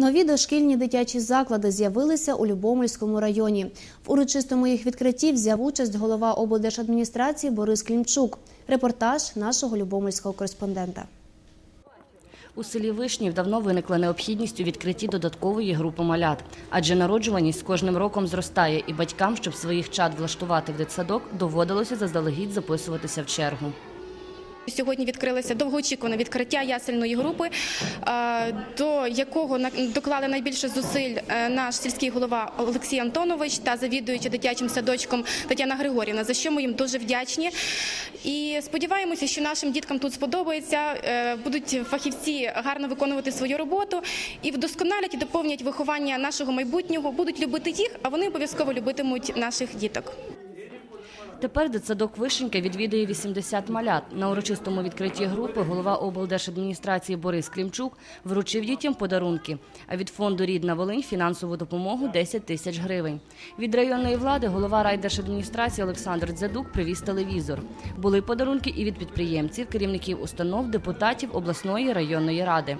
Нові дошкільні дитячі заклади з'явилися у Любомельському районі. В урочистому їх відкритті взяв участь голова облдержадміністрації Борис Клімчук. Репортаж нашого любомельського кореспондента. У селі Вишнів давно виникла необхідність у відкритті додаткової групи малят, адже народжуваність з кожним роком зростає, і батькам, щоб своїх чад влаштувати в дитсадок, доводилося заздалегідь записуватися в чергу. Сьогодні відкрилося довгоочікуване відкриття ясельної групи, е, до якого доклали найбільше зусиль е, наш сільський голова Олексій Антонович та завідуюча дитячим садочком Тетяна Григорівна, за що ми їм дуже вдячні. І сподіваємося, що нашим діткам тут сподобається, е, будуть фахівці гарно виконувати свою роботу і вдосконалять і доповнять виховання нашого майбутнього, будуть любити їх, а вони обов'язково любитимуть наших діток. Тепер дитсадок Вишенька відвідує 80 малят. На урочистому відкритті групи голова облдержадміністрації Борис Клімчук вручив дітям подарунки. А від фонду Рідна Волинь фінансову допомогу 10 тисяч гривень. Від районної влади голова райдержадміністрації Олександр Дзядук привіз телевізор. Були подарунки і від підприємців, керівників установ, депутатів обласної районної ради.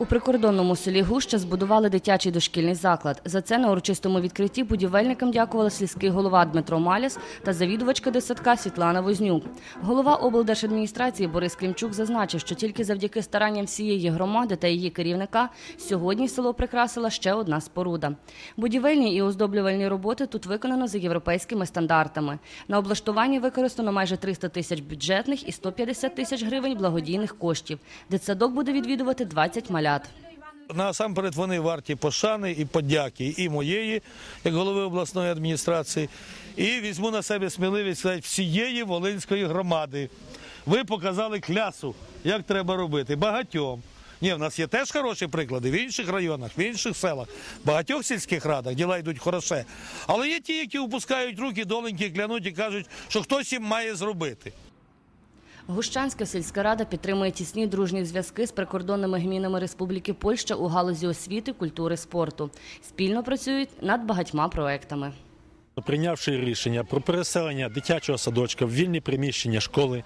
У прикордонному селі Гуща збудували дитячий дошкільний заклад. За це на урочистому відкритті будівельникам дякували сільський голова Дмитро Маляс та завідувачка дитсадка Світлана Вознюк. Голова облдержадміністрації Борис Клімчук зазначив, що тільки завдяки старанням всієї громади та її керівника сьогодні село прикрасила ще одна споруда. Будівельні і оздоблювальні роботи тут виконано за європейськими стандартами. На облаштуванні використано майже 300 тисяч бюджетних і 150 тисяч гривень благодійних коштів. Дитсадок буде відвідувати 20 малят. Насамперед вони варті пошани і подяки і моєї, як голови обласної адміністрації, і візьму на себе сміливість сказати, всієї Волинської громади. Ви показали клясу, як треба робити. Багатьом. Ні, в нас є теж хороші приклади в інших районах, в інших селах, в багатьох сільських радах діла йдуть хороше. Але є ті, які опускають руки, доленьки клянуть і кажуть, що хтось їм має зробити. Гущанська сільська рада підтримує тісні дружні зв'язки з прикордонними гмінами Республіки Польща у галузі освіти, культури, спорту. Спільно працюють над багатьма проектами. Прийнявши рішення про переселення дитячого садочка в вільні приміщення школи,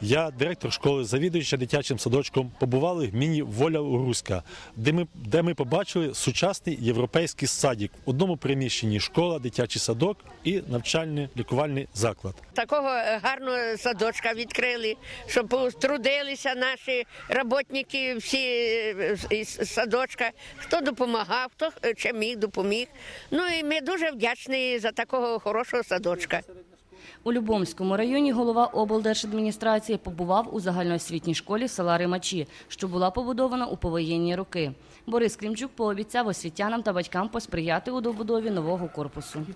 я, директор школи, завідуюча дитячим садочком, побували в міні Воля Уруська, де ми, де ми побачили сучасний європейський садик. В одному приміщенні школа, дитячий садок і навчальний лікувальний заклад. Такого е, гарного садочка відкрили, щоб трудилися наші роботники, всі е, із садочка. Хто допомагав, хто е, чим міг, допоміг. Ну і ми дуже вдячні за такого хорошого садочка. У Любомському районі голова облдержадміністрації побував у загальноосвітній школі села Римачі, що була побудована у повоєнні роки. Борис Клімчук пообіцяв освітянам та батькам посприяти у добудові нового корпусу.